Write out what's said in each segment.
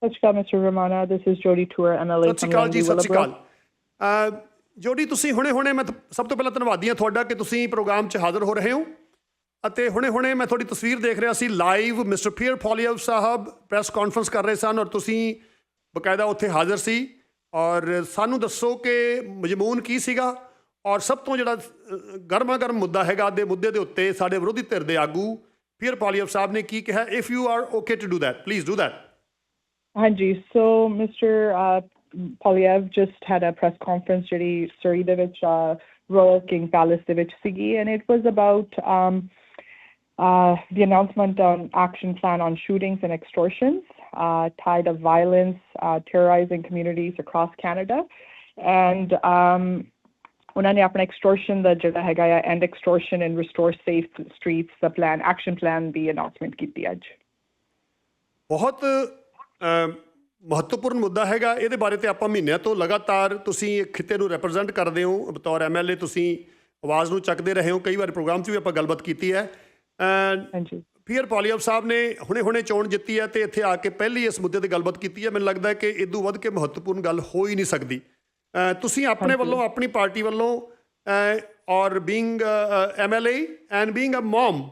ਸਤਿ ਸ਼੍ਰੀ ਅਕਾਲ mister Ramana this is Jody Toor MLA ਸਤਿ ਸ਼੍ਰੀ ਅਕਾਲ ਜੀ ਸਤਿ ਸ਼੍ਰੀ ਅਕਾਲ। ਅਹ, ਜੋਡੀ ਤੁਸੀਂ ਹੁਣੇ-ਹੁਣੇ ਮੈਂ ਸਭ ਤੋਂ ਪਹਿਲਾਂ ਧੰਨਵਾਦੀ ਹਾਂ ਤੁਹਾਡਾ ਕਿ ਤੁਸੀਂ ਪ੍ਰੋਗਰਾਮ 'ਚ ਹਾਜ਼ਰ ਹੋ ਰਹੇ ਹੋ। ਅਤੇ ਹੁਣੇ-ਹੁਣੇ ਮੈਂ ਤੁਹਾਡੀ ਤਸਵੀਰ ਦੇਖ ਰਿਹਾ ਸੀ ਲਾਈਵ ਮਿਸਟਰ ਪੀਅਰ ਪੋਲੀਅਵ ਸਾਹਿਬ ਪ੍ਰੈਸ ਕਾਨਫਰੰਸ ਕਰ ਰਹੇ ਸਨ ਔਰ ਤੁਸੀਂ ਬਕਾਇਦਾ ਉੱਥੇ ਹਾਜ਼ਰ ਸੀ। ਔਰ ਸਾਨੂੰ ਦੱਸੋ ਕਿ ਮਜਮੂਨ ਕੀ ਸੀਗਾ? ਔਰ ਸਭ ਤੋਂ ਜਿਹੜਾ ਗਰਮਾ ਗਰਮ ਮੁੱਦਾ ਹੈਗਾ ਦੇ ਮੁੱਦੇ ਦੇ ਉੱਤੇ ਸਾਡੇ ਵਿਰੋਧੀ ਧਿਰ ਦੇ ਆਗੂ ਪੀਅਰ ਪੋਲੀਅਵ ਸਾਹਿਬ ਨੇ ਕੀ ਕਿਹਾ। If you are okay to do that please do that ਹਾਂਜੀ so mister Poilievre just had a press conference ਜਿਹੜੀ ਸਰੀ ਦੇ ਵਿੱਚ ਰਾਇਲ ਕਿੰਗ ਪੈਲੇਸ ਦੇ ਵਿੱਚ ਸੀਗੀ and it was about um uh, the announcement on action plan on shootings and extortions, uh, tied of violence, uh, terrorizing communities across Canada. And um, ਉਹਨਾਂ ਨੇ ਆਪਣਾ extortion ਦਾ ਜਿਹੜਾ ਹੈਗਾ ਆ and extortion and restore safe streets the plan action plan ਦੀ announcement ਕੀਤੀ ਅੱਜ ਬਹੁਤ ਅਮ, ਮਹੱਤਵਪੂਰਨ ਮੁੱਦਾ ਹੈਗਾ ਇਹਦੇ ਬਾਰੇ ਤੇ ਆਪਾਂ ਮਹੀਨਿਆਂ ਤੋਂ ਲਗਾਤਾਰ ਤੁਸੀਂ ਖਿੱਤੇ ਨੂੰ ਰਿਪਰੈਜ਼ੈਂਟ ਕਰਦੇ ਹੋ ਬਤੌਰ ਐਮਐਲਏ ਤੁਸੀਂ ਆਵਾਜ਼ ਨੂੰ ਚੱਕਦੇ ਰਹੇ ਹੋ ਕਈ ਵਾਰ ਪ੍ਰੋਗਰਾਮ 'ਚ ਵੀ ਆਪਾਂ ਗੱਲਬਾਤ ਕੀਤੀ ਹੈ। ਹਾਂਜੀ। ਪੀਅਰ ਪੋਲੀਅਵ ਸਾਹਿਬ ਨੇ ਹੁਣੇ-ਹੁਣੇ ਚੋਣ ਜਿੱਤੀ ਹੈ ਤੇ ਇੱਥੇ ਆ ਕੇ ਪਹਿਲੀ ਇਸ ਮੁੱਦੇ ਤੇ ਗੱਲਬਾਤ ਕੀਤੀ ਹੈ। ਮੈਨੂੰ ਲੱਗਦਾ ਹੈ ਕਿ ਇਦੋਂ ਵੱਧ ਕੇ ਮਹੱਤਵਪੂਰਨ ਗੱਲ ਹੋ ਹੀ ਨਹੀਂ ਸਕਦੀ। ਤੁਸੀਂ ਆਪਣੇ ਵੱਲੋਂ ਆਪਣੀ ਪਾਰਟੀ ਵੱਲੋਂ ਔਰ being MLA and being a um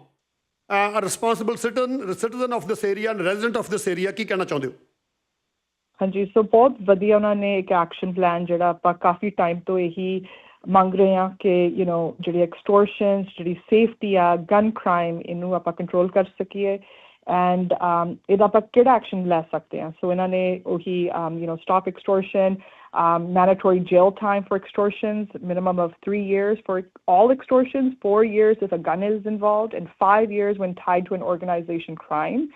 a responsible citizen citizen of this area and resident of this area ਕੀ ਕਹਿਣਾ ਚਾਹੁੰਦੇ ਹੋ ਹਾਂਜੀ ਸੋ ਬਹੁਤ ਵਧੀਆ ਉਹਨਾਂ ਨੇ ਇੱਕ ਐਕਸ਼ਨ ਪਲਾਨ ਜਿਹੜਾ ਆਪਾਂ ਕਾਫੀ ਟਾਈਮ ਤੋਂ ਇਹੀ ਮੰਗ ਰਹੇ ਹਾਂ ਕਿ ਯੂ نو ਜਿਹੜੀ ਐਕਸਟੋਰਸ਼ਨਸ ਜਿਹੜੀ ਸੇਫਟੀ ਆ ਗਨ ਕ੍ਰਾਈਮ ਇਹਨੂੰ ਆਪਾਂ ਕੰਟਰੋਲ ਕਰ ਸਕੀਏ ਐਂਡ ਇਹਦਾ ਆਪਾਂ ਕਿਹੜਾ ਐਕਸ਼ਨ ਲੈ ਸਕਦੇ ਹਾਂ ਸੋ ਇਹਨਾਂ ਨੇ ਉਹੀ you know stop extortion um, mandatory jail time for extortions, minimum of three years for all extortions, four years if a gun is involved, and five years when tied to an organization crime.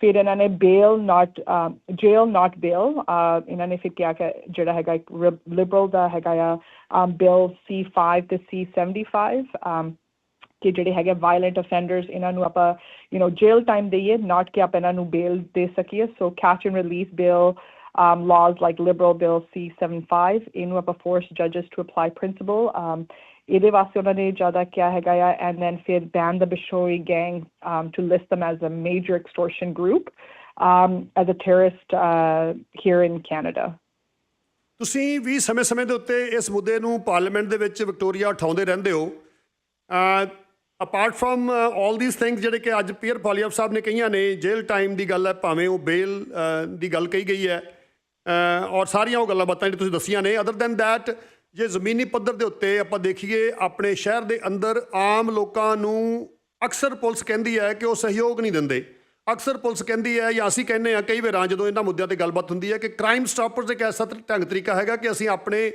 ਫਿਰ ਇਹਨਾਂ ਨੇ bail not um, jail not bail uh, ਇਹਨਾਂ ਨੇ ਫਿਰ ਕਿਹਾ ਕਿ ਜਿਹੜਾ ਹੈਗਾ ਇੱਕ liberal ਦਾ ਹੈਗਾ ਆ um, bill C5 ਤੇ C75 um, ਕਿ ਜਿਹੜੇ ਹੈਗੇ ਵਾਇਲੈਂਟ ਅਫੈਂਡਰਸ ਇਹਨਾਂ ਨੂੰ ਆਪਾਂ ਯੂ نو ਜੇਲ ਟਾਈਮ ਦੇਈਏ ਨਾਟ ਕਿ ਆਪਾਂ ਇਹਨਾਂ ਨੂੰ ਬੇਲ ਦੇ ਸਕੀਏ so catch and release bill um, laws like Liberal Bill C75 ਇਹਨੂੰ ਆਪਾਂ force judges to apply principle um, ਇਹਦੇ ਵਾਸਤੇ ਉਹਨਾਂ ਨੇ ਜ਼ਿਆਦਾ ਕਿਹਾ ਹੈਗਾ ਆ ਐਂਡ ਦੈਨ ਫਿਰ ban the Bishnoi gang um, to list them as a major extortion group um, as a terrorist uh, here in Canada ਤੁਸੀਂ ਵੀ ਸਮੇਂ-ਸਮੇਂ ਦੇ ਉੱਤੇ ਇਸ ਮੁੱਦੇ ਨੂੰ ਪਾਰਲੀਮੈਂਟ ਦੇ ਵਿੱਚ ਵਿਕਟੋਰੀਆ ਉਠਾਉਂਦੇ ਰਹਿੰਦੇ ਹੋ ਅਪਾਰਟ ਫਰਮ 올 ਥੀਸ ਥਿੰਗਸ ਜਿਹੜੇ ਕਿ ਅੱਜ ਪੀਅਰ ਪਾਲੀਅਪ ਸਾਹਿਬ ਨੇ ਕਹੀਆਂ ਨੇ ਜੇਲ੍ਹ ਟਾਈਮ ਦੀ ਗੱਲ ਹੈ ਭਾਵੇਂ ਉਹ ਬੇਲ ਦੀ ਗੱਲ ਕਹੀ ਗਈ ਹੈ ਔਰ ਸਾਰੀਆਂ ਉਹ ਗੱਲਾਂ ਬਾਤਾਂ ਜਿਹੜੀ ਤੁਸੀਂ ਦੱਸੀਆਂ ਨੇ ਅਦਰ ਦੈਨ ਦੈਟ ਜੇ ਜ਼ਮੀਨੀ ਪੱਧਰ ਦੇ ਉੱਤੇ ਆਪਾਂ ਦੇਖੀਏ, ਆਪਣੇ ਸ਼ਹਿਰ ਦੇ ਅੰਦਰ ਆਮ ਲੋਕਾਂ ਨੂੰ ਅਕਸਰ ਪੁਲਿਸ ਕਹਿੰਦੀ ਹੈ ਕਿ ਉਹ ਸਹਿਯੋਗ ਨਹੀਂ ਦਿੰਦੇ। ਅਕਸਰ ਪੁਲਿਸ ਕਹਿੰਦੀ ਹੈ, ਜਾਂ ਅਸੀਂ ਕਹਿੰਦੇ ਆ ਕਈ ਵਾਰਾਂ ਜਦੋਂ ਇਹਨਾਂ ਮੁੱਦਿਆਂ ਤੇ ਗੱਲਬਾਤ ਹੁੰਦੀ ਹੈ ਕਿ ਕ੍ਰਾਈਮ ਸਟਾਪਰਸ ਇੱਕ ਐਸਾ ਢੰਗ ਤਰੀਕਾ ਹੈਗਾ ਕਿ ਅਸੀਂ ਆਪਣੇ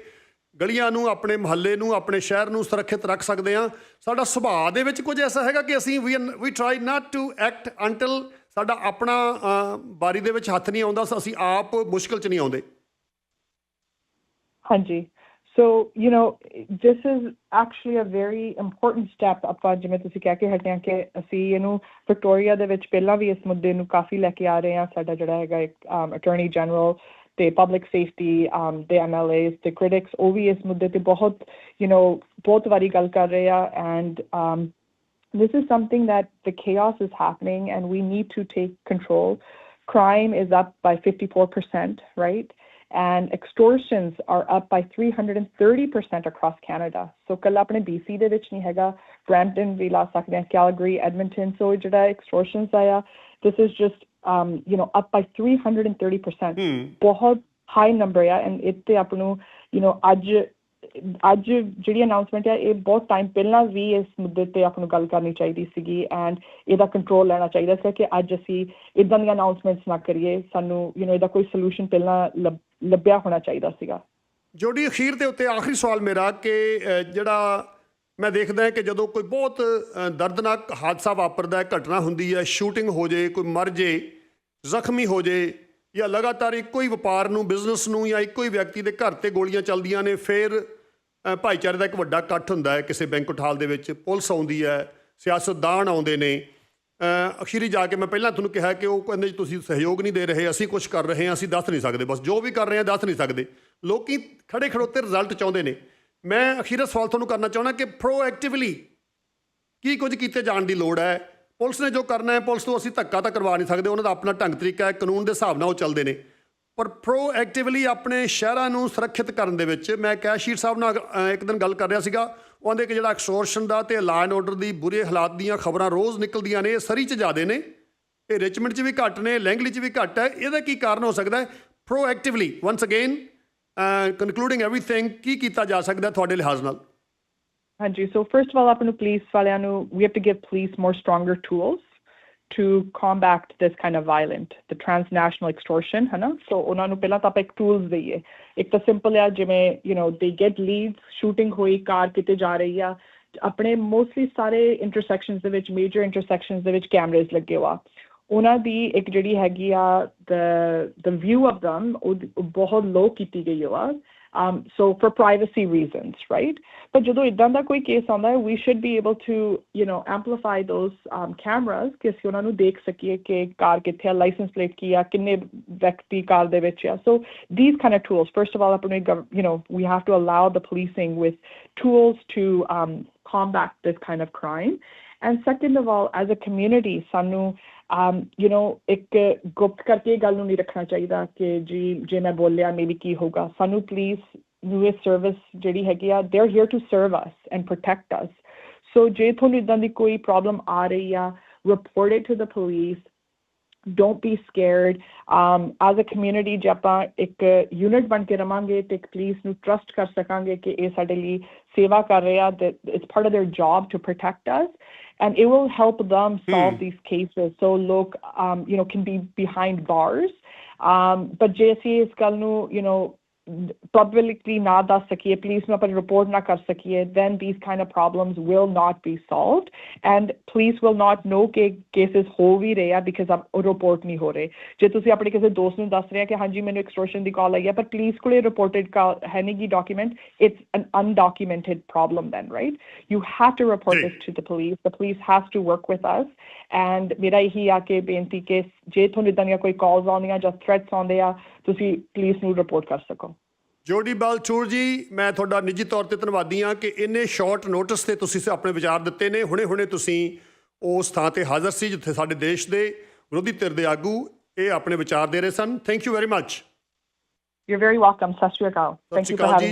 ਗਲੀਆਂ ਨੂੰ, ਆਪਣੇ ਮੁਹੱਲੇ ਨੂੰ, ਆਪਣੇ ਸ਼ਹਿਰ ਨੂੰ ਸੁਰੱਖਿਅਤ ਰੱਖ ਸਕਦੇ ਹਾਂ। ਸਾਡਾ ਸੁਭਾਅ ਦੇ ਵਿੱਚ ਕੁਝ ਐਸਾ ਹੈਗਾ ਕਿ ਅਸੀਂ ਵੀ ਵੀ try not to act until ਸਾਡਾ ਆਪਣਾ ਬਾਰੀ ਦੇ ਵਿੱਚ ਹੱਥ ਨਹੀਂ ਆਉਂਦਾ ਅਸੀਂ ਆਪ ਮੁਸ਼ਕਲ 'ਚ ਨਹੀਂ ਆਉਂਦੇ। Hanji. So, you know, this is actually a very important step ਆਪਾਂ ਜਿਵੇਂ ਤੁਸੀਂ ਕਹਿ ਕੇ ਹਟਿਆ ਕਿ ਅਸੀਂ ਇਹਨੂੰ ਵਿਕਟੋਰੀਆ ਦੇ ਵਿੱਚ ਪਹਿਲਾਂ ਵੀ ਇਸ ਮੁੱਦੇ ਨੂੰ ਕਾਫੀ ਲੈ ਕੇ ਆ ਰਹੇ ਹਾਂ ਸਾਡਾ ਜਿਹੜਾ ਹੈਗਾ ਇੱਕ ਅਟਾਰਨੀ ਜਨਰਲ ਤੇ ਪਬਲਿਕ ਸੇਫਟੀ ਦੇ ਐਮਐਲਏਸ ਤੇ ਕ੍ਰਿਟਿਕਸ ਉਹ ਵੀ ਇਸ ਮੁੱਦੇ ਤੇ ਬਹੁਤ ਯੂ نو ਬਹੁਤ ਵਾਰੀ ਗੱਲ ਕਰ ਰਹੇ ਆ। And this is something that the chaos is happening and we need to take control. Crime is up by 54%, right? And extortions are up by 330% across Canada. So ਕੱਲ ਆਪਣੇ BC ਦੇ ਵਿੱਚ ਨਹੀਂ ਹੈਗਾ Brampton ਵੀ ਲਾ ਸਕਦੇ ਹਾਂ Calgary Edmonton so ਜਿਹੜਾ extortions ਆਇਆ this is just um you know up by 330% ਬਹੁਤ ਹਾਈ ਨੰਬਰ ਆ ਐਂਡ ਇੱਥੇ ਆਪ ਨੂੰ ਯੂ نو ਅੱਜ ਅੱਜ ਜਿਹੜੀ ਅਨਾਉਂਸਮੈਂਟ ਹੈ ਇਹ ਬਹੁਤ ਟਾਈਮ ਪਹਿਲਾਂ ਵੀ ਇਸ ਮੁੱਦੇ ਤੇ ਆਪ ਨੂੰ ਗੱਲ ਕਰਨੀ ਚਾਹੀਦੀ ਸੀਗੀ ਐਂਡ ਇਹਦਾ ਕੰਟਰੋਲ ਲੈਣਾ ਚਾਹੀਦਾ ਸੀ ਕਿ ਅੱਜ ਅਸੀਂ ਇਦਾਂ ਦੀਆਂ ਅਨਾਉਂਸਮੈਂਟਸ ਨਾ ਕਰੀਏ, ਸਾਨੂੰ ਯੂ نو ਇਹਦਾ ਕੋਈ ਸੋਲੂਸ਼ਨ ਪਹਿਲਾਂ ਲੱਭਿਆ ਹੋਣਾ ਚਾਹੀਦਾ ਸੀਗਾ। ਜੋੜੀ ਅਖੀਰ ਦੇ ਉੱਤੇ ਆਖਰੀ ਸਵਾਲ ਮੇਰਾ ਕਿ ਜਿਹੜਾ ਮੈਂ ਦੇਖਦਾ ਹਾਂ ਕਿ ਜਦੋਂ ਕੋਈ ਬਹੁਤ ਦਰਦਨਾਕ ਹਾਦਸਾ ਵਾਪਰਦਾ ਹੈ, ਘਟਨਾ ਹੁੰਦੀ ਹੈ ਸ਼ੂਟਿੰਗ ਹੋ ਜੇ, ਕੋਈ ਮਰ ਜੇ, ਜ਼ਖਮੀ ਹੋ ਜੇ, ਜਾਂ ਲਗਾਤਾਰ ਇੱਕੋ ਹੀ ਵਪਾਰ ਨੂੰ ਬਿਜ਼ਨਸ ਨੂੰ ਜਾਂ ਇੱਕੋ ਹੀ ਵਿਅਕਤੀ ਦੇ ਘਰ ਤੇ ਗੋਲੀਆਂ ਚੱਲਦੀਆਂ ਨੇ, ਫਿਰ ਭਾਈਚਾਰੇ ਦਾ ਇੱਕ ਵੱਡਾ ਇਕੱਠ ਹੁੰਦਾ ਹੈ ਕਿਸੇ ਬੈਂਕਟ ਹਾਲ ਦੇ ਵਿੱਚ ਪੁਲਿਸ ਆਉਂਦੀ ਹੈ ਸਿਆਸਤਦਾਨ ਆਉਂਦੇ ਨੇ। ਅ, ਅਖੀਰੀ ਜਾ ਕੇ ਮੈਂ ਪਹਿਲਾਂ ਤੁਹਾਨੂੰ ਕਿਹਾ ਕਿ ਉਹ ਕਹਿੰਦੇ ਜੀ ਤੁਸੀਂ ਸਹਿਯੋਗ ਨਹੀਂ ਦੇ ਰਹੇ ਅਸੀਂ ਕੁਝ ਕਰ ਰਹੇ ਹਾਂ ਅਸੀਂ ਦੱਸ ਨਹੀਂ ਸਕਦੇ। ਬਸ ਜੋ ਵੀ ਕਰ ਰਹੇ ਹਾਂ ਦੱਸ ਨਹੀਂ ਸਕਦੇ। ਲੋਕੀ ਖੜੇ ਖੜੋਤੇ ਰਿਜ਼ਲਟ ਚਾਹੁੰਦੇ ਨੇ। ਮੈਂ ਅਖੀਰਾ ਸਵਾਲ ਤੁਹਾਨੂੰ ਕਰਨਾ ਚਾਹੁੰਦਾ ਕਿ ਪ੍ਰੋਐਕਟਿਵਲੀ ਕੀ ਕੁਝ ਕੀਤੇ ਜਾਣ ਦੀ ਲੋੜ ਹੈ? ਪੁਲਿਸ ਨੇ ਜੋ ਕਰਨਾ ਹੈ ਪੁਲਿਸ ਤੋਂ ਅਸੀਂ ਧੱਕਾ ਤਾਂ ਕਰਵਾ ਨਹੀਂ ਸਕਦੇ ਉਹਨਾਂ ਦਾ ਆਪਣਾ ਢੰਗ ਤਰੀਕਾ ਹੈ ਕਾਨੂੰਨ ਦੇ ਹਿਸਾਬ ਨਾਲ ਉਹ ਚੱਲਦੇ ਨੇ। ਪਰ ਪ੍ਰੋਐਕਟਿਵਲੀ ਆਪਣੇ ਸ਼ਹਿਰਾਂ ਨੂੰ ਸੁਰੱਖਿਅਤ ਕਰਨ ਦੇ ਵਿੱਚ ਮੈਂ ਕੈਸ਼ੀਰ ਸਾਹਿਬ ਨਾਲ ਇੱਕ ਦਿਨ ਗੱਲ ਕਰ ਰਿਹਾ ਸੀਗਾ। ਉਹਦੇ ਕਿ ਜਿਹੜਾ ਐਕਸਟੋਰਸ਼ਨ ਦਾ ਤੇ ਲਾ ਐਂਡ ਆਰਡਰ ਦੀ ਬੁਰੇ ਹਾਲਾਤ ਦੀਆਂ ਖਬਰਾਂ ਰੋਜ਼ ਨਿਕਲਦੀਆਂ ਨੇ, ਇਹ ਸਰੀ ਚ ਜ਼ਿਆਦੇ ਨੇ। ਇਹ ਰਿਚਮੰਡ ਚ ਵੀ ਘੱਟ ਨੇ ਲੈਂਗਲੀ ਚ ਵੀ ਘੱਟ ਹੈ। ਇਹਦਾ ਕੀ ਕਾਰਨ ਹੋ ਸਕਦਾ ਹੈ? Proactively once again concluding everything ਕੀ ਕੀਤਾ ਜਾ ਸਕਦਾ ਤੁਹਾਡੇ ਲਿਹਾਜ਼ ਨਾਲ? ਹਾਂਜੀ ਸੋ ਫਰਸਟ ਆਫ ਆਲ ਆਪਾਂ ਨੂੰ ਪੁਲਿਸ ਵਾਲਿਆਂ ਨੂੰ, we have to give police more stronger tools to combat this kind of violent the transnational extortion ਹੈ ਨਾ ਸੋ ਉਹਨਾਂ ਨੂੰ ਪਹਿਲਾਂ ਤਾਂ ਆਪਾਂ ਇੱਕ ਟੂਲਸ ਦਈਏ ਇੱਕ ਤਾਂ ਸਿੰਪਲ ਆ ਜਿਵੇਂ ਯੂ نو ਦੇ ਗੈਟ ਲੀਡਸ ਸ਼ੂਟਿੰਗ ਹੋਈ ਕਾਰ ਕਿਤੇ ਜਾ ਰਹੀ ਆ ਆਪਣੇ ਮੋਸਟਲੀ ਸਾਰੇ ਇੰਟਰਸੈਕਸ਼ਨਸ ਦੇ ਵਿੱਚ ਮੇਜਰ ਇੰਟਰਸੈਕਸ਼ਨਸ ਦੇ ਵਿੱਚ ਕੈਮਰੇਜ਼ ਲੱਗੇ ਹੋਆ ਉਹਨਾਂ ਦੀ ਇੱਕ ਜਿਹੜੀ ਹੈਗੀ ਆ the the view of them ਉਹ ਬਹੁਤ ਲੋ ਕੀਤੀ ਗਈ ਆ um, for privacy reasons, right? But ਜਦੋਂ ਇਦਾਂ ਦਾ ਕੋਈ ਕੇਸ ਆਉਂਦਾ ਹੈ we should be able to, you know, amplify those um, cameras ਕਿ ਅਸੀਂ ਉਹਨਾਂ ਨੂੰ ਦੇਖ ਸਕੀਏ ਕਿ ਕਾਰ ਕਿੱਥੇ ਆ ਲਾਇਸੈਂਸ ਪਲੇਟ ਕੀ ਆ ਕਿੰਨੇ ਵਿਅਕਤੀ ਕਾਰ ਦੇ ਵਿੱਚ ਆ so these kind of tools first of all ਆਪਣੇ gov- you know we have to allow the policing with tools to um, combat this kind of crime. And second of all as a community ਸਾਨੂੰ um, you know, ਇੱਕ ਗੁਪਤ ਕਰਕੇ ਇਹ ਗੱਲ ਨੂੰ ਨਹੀਂ ਰੱਖਣਾ ਚਾਹੀਦਾ ਕਿ ਜੀ ਜੇ ਮੈਂ ਬੋਲਿਆ ਮੇਬੀ ਕੀ ਹੋਗਾ ਸਾਨੂੰ ਪਲੀਜ਼ ਨੂੰ ਇਹ ਸਰਵਿਸ ਜਿਹੜੀ ਹੈਗੀ ਆ they are here to serve us and protect us so ਜੇ ਤੁਹਾਨੂੰ ਇਦਾਂ ਦੀ ਕੋਈ ਪ੍ਰੋਬਲਮ ਆ ਰਹੀ ਆ report it to the police don't be scared um as a community ਜੇ ਆਪਾਂ ਇੱਕ ਯੂਨਿਟ ਬਣ ਕੇ ਰਵਾਂਗੇ ਤੇ ਪੁਲਿਸ ਨੂੰ ਟਰਸਟ ਕਰ ਸਕਾਂਗੇ ਕਿ ਇਹ ਸਾਡੇ ਲਈ ਸੇਵਾ ਕਰ ਰਹੇ ਆ that it's part of their job to protect us and it will help them solve these cases so ਲੋਕ um you know can be behind bars um but ਜੇ ਅਸੀਂ ਇਸ ਗੱਲ ਨੂੰ you know probability ਨਾ ਦੱਸ ਸਕੀਏ police ਨੂੰ ਆਪਾਂ ਰਿਪੋਰਟ ਨਾ ਕਰ ਸਕੀਏ then these kind of problems will not be solved and police will not know ਕਿ cases ਹੋ ਵੀ ਰਹੇ ਆ because ਆਪ ਉਹ ਰਿਪੋਰਟ ਨਹੀਂ ਹੋ ਰਹੇ ਜੇ ਤੁਸੀਂ ਆਪਣੇ ਕਿਸੇ ਦੋਸਤ ਨੂੰ ਦੱਸ ਰਹੇ ਆ ਕਿ ਹਾਂਜੀ ਮੈਨੂੰ extortion ਦੀ ਕਾਲ ਆਈ ਹੈ ਪਰ ਪੁਲਿਸ ਕੋਲੇ ਰਿਪੋਰਟਡ ਹੈ ਨਹੀਂ ਗੀ document it's an undocumented problem then right you have to report ਜੀ। this to the police the police has to work with us and ਮੇਰਾ ਇਹੀ ਆ ਕਿ ਬੇਨਤੀ ਕਿ ਜੇ ਤੁਹਾਨੂੰ ਇਦਾਂ ਦੀਆਂ ਕੋਈ ਕਾਲਸ ਆਉਂਦੀਆਂ ਜਾਂ ਥ੍ਰੈਟਸ ਆਉਂਦੇ ਆ ਤੁਸੀਂ ਪੁਲਿਸ ਨੂੰ ਰਿਪੋਰਟ ਕਰ ਸਕੋ Jody Balchur ji ਮੈਂ ਤੁਹਾਡਾ ਨਿੱਜੀ ਤੌਰ ਤੇ ਧੰਨਵਾਦੀ ਹਾਂ ਕਿ ਇੰਨੇ ਸ਼ਾਰਟ ਨੋਟਿਸ ਤੇ ਤੁਸੀਂ ਆਪਣੇ ਵਿਚਾਰ ਦਿੱਤੇ ਨੇ ਹੁਣੇ-ਹੁਣੇ ਤੁਸੀਂ ਉਸ ਥਾਂ ਤੇ ਹਾਜ਼ਰ ਸੀ ਜਿੱਥੇ ਸਾਡੇ ਦੇਸ਼ ਦੇ ਵਿਰੋਧੀ ਧਿਰ ਦੇ ਆਗੂ ਇਹ ਆਪਣੇ ਵਿਚਾਰ ਦੇ ਰਹੇ ਸਨ thank you very much welcome. Sat Sri Akal. ਸਤਿ ਸ਼੍ਰੀ ਅਕਾਲ having ਜੀ me.